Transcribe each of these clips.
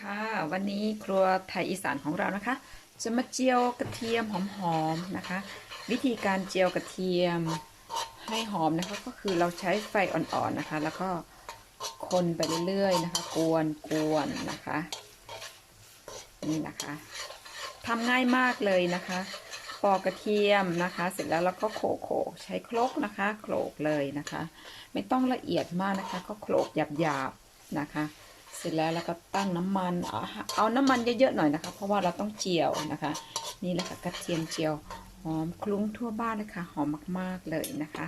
ค่ะวันนี้ครัวไทยอีสานของเรานะคะ จะมาเจียวกระเทียมหอมๆนะคะ วิธีการเจียวกระเทียมให้หอมนะคะ ก็คือเราใช้ไฟอ่อนๆนะคะ แล้วก็คนไปเรื่อยๆนะคะ กวนกวนนะคะ นี่นะคะทำง่ายมากเลยนะคะ ปอกกระเทียมนะคะ เสร็จแล้วเราก็โขลกโขกใช้ครกนะคะ โขลกเลยนะคะ ไม่ต้องละเอียดมากนะคะ ก็โขลกหยาบๆนะคะ เสร็จแล้วเราก็ตั้งน้ำมันเอาเอาน้ำมันเยอะๆหน่อยนะคะ เพราะว่าเราต้องเจียวนะคะ นี่แหละค่ะกระเทียมเจียวหอมคลุ้งทั่วบ้านเลยค่ะหอมมากๆเลยนะคะ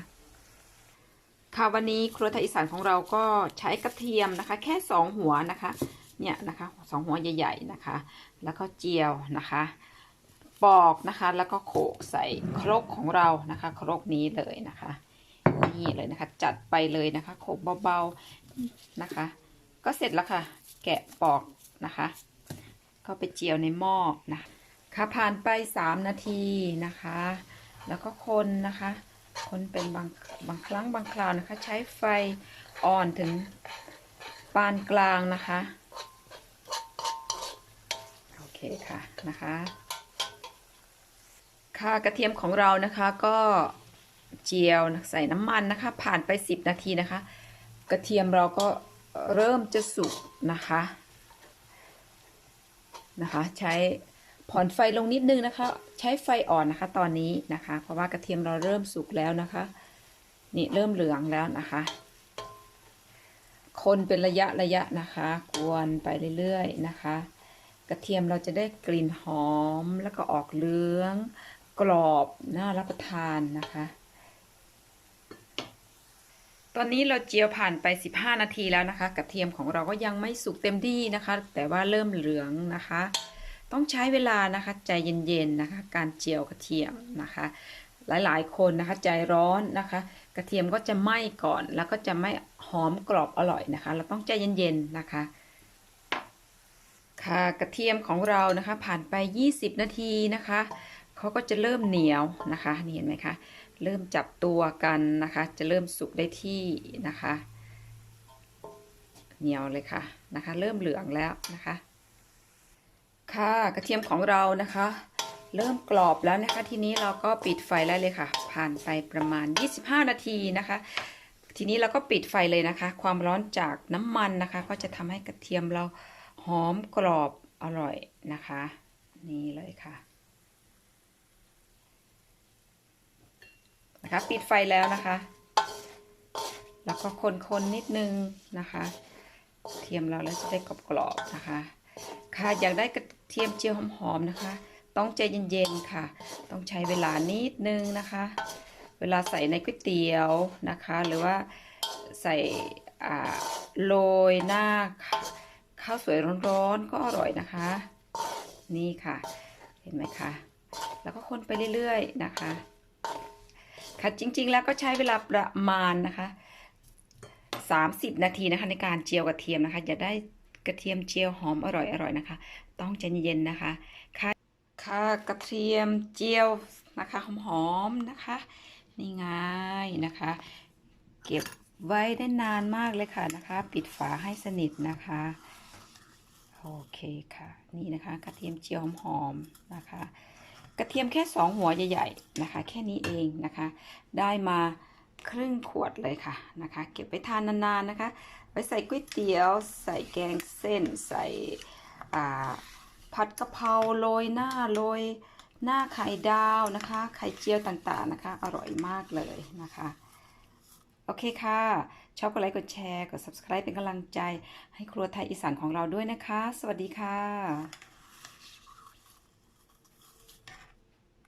ค่ะวันนี้ครัวไทยอีสานของเราก็ใช้กระเทียมนะคะ แค่สองหัวนะคะเนี่ยนะคะสองหัวใหญ่ๆนะคะ แล้วก็เจียวนะคะปอกนะคะแล้วก็โขลกใส่ครกของเรานะคะ ครกนี้เลยนะคะ นี่เลยนะคะ จัดไปเลยนะคะ โขลกเบาๆนะคะ ก็เสร็จแล้วค่ะ แกะปอกนะคะ ก็ไปเจียวในหม้อนะค่ะผ่านไป 3 นาทีนะคะ แล้วก็คนนะคะ คนเป็นบางบางครั้งบางคราวนะคะ ใช้ไฟอ่อนถึงปานกลางนะคะ โอเคค่ะนะคะ ค่ะกระเทียมของเรานะคะก็เจียวใส่น้ำมันนะคะ ผ่านไป 10 นาทีนะคะ กระเทียมเราก็ เริ่มจะสุกนะคะนะคะ ใช้ผ่อนไฟลงนิดนึงนะคะ ใช้ไฟอ่อนนะคะ ตอนนี้นะคะ เพราะว่ากระเทียมเราเริ่มสุกแล้วนะคะ นี่เริ่มเหลืองแล้วนะคะ คนเป็นระยะระยะนะคะ กวนไปเรื่อยๆนะคะ กระเทียมเราจะได้กลิ่นหอมแล้วก็ออกเหลือง กรอบน่ารับประทานนะคะ อนนี้เราเจียวผ่านไป 15 นาทีแล้วนะคะกระเทียมของเราก็ยังไม่สุกเต็มที่นะคะ แต่ว่าเริ่มเหลืองนะคะ ต้องใช้เวลานะคะใจเย็นๆนะคะ การเจียวกระเทียมนะคะ หลายๆคนนะคะใจร้อนนะคะ กระเทียมก็จะไหม้ก่อนแล้วก็จะไม่หอมกรอบอร่อยนะคะ เราต้องใจเย็นๆนะคะค่ะกระเทียมของเรานะคะผ่านไป 20 นาทีนะคะเขาก็จะเริ่มเหนียวนะคะนี่เห็นไหมคะ เริ่มจับตัวกันนะคะ จะเริ่มสุกได้ที่นะคะ เหนียวเลยค่ะนะคะ เริ่มเหลืองแล้วนะคะ ค่ะกระเทียมของเรานะคะ เริ่มกรอบแล้วนะคะ ทีนี้เราก็ปิดไฟได้เลยค่ะ ผ่านไปประมาณ 25 นาทีนะคะ ทีนี้เราก็ปิดไฟเลยนะคะ ความร้อนจากน้ำมันนะคะ ก็จะทำให้กระเทียมเราหอมกรอบอร่อยนะคะ นี่เลยค่ะ นะคะ ปิดไฟแล้วนะคะ แล้วก็คนๆนิดนึงนะคะ เทียมเราแล้วจะได้กรอบๆนะคะ ค่ะอยากได้กระเทียมเจียวหอมๆนะคะ ต้องใจเย็นๆค่ะ ต้องใช้เวลานิดนึงนะคะ เวลาใส่ในก๋วยเตี๋ยวนะคะ หรือว่าใส่โรยหน้าข้าวสวยร้อนๆก็อร่อยนะคะ นี่ค่ะ เห็นไหมคะ แล้วก็คนไปเรื่อยๆนะคะ ค่ะจริง ๆ แล้วก็ใช้เวลาประมาณนะคะ 30 นาทีนะคะ ในการเจียวกระเทียมนะคะอย่าได้กระเทียมเจียวหอมอร่อยๆนะคะ ต้องใจเย็นนะคะค่ะค่ะกระเทียมเจียวนะคะหอมๆนะคะนี่ง่ายนะคะ เก็บไว้ได้นานมากเลยค่ะนะคะ ปิดฝาให้สนิทนะคะโอเคค่ะ นี่นะคะ กระเทียมเจียวหอมๆนะคะ กระเทียมแค่สองหัวใหญ่ ๆ นะคะ แค่นี้เองนะคะ ได้มาครึ่งขวดเลยค่ะนะคะ เก็บไว้ทานนานๆนะคะไปใส่ก๋วยเตี๋ยว ใส่แกงเส้น ใส่ผัดกะเพราโรยหน้าโรยหน้าไข่ดาวนะคะ ไข่เจียวต่างๆนะคะ อร่อยมากเลยนะคะ โอเคค่ะ ชอบกดไลค์กดแชร์ กด subscribe เป็นกำลังใจ ให้ครัวไทยอีสานของเราด้วยนะคะ สวัสดีค่ะ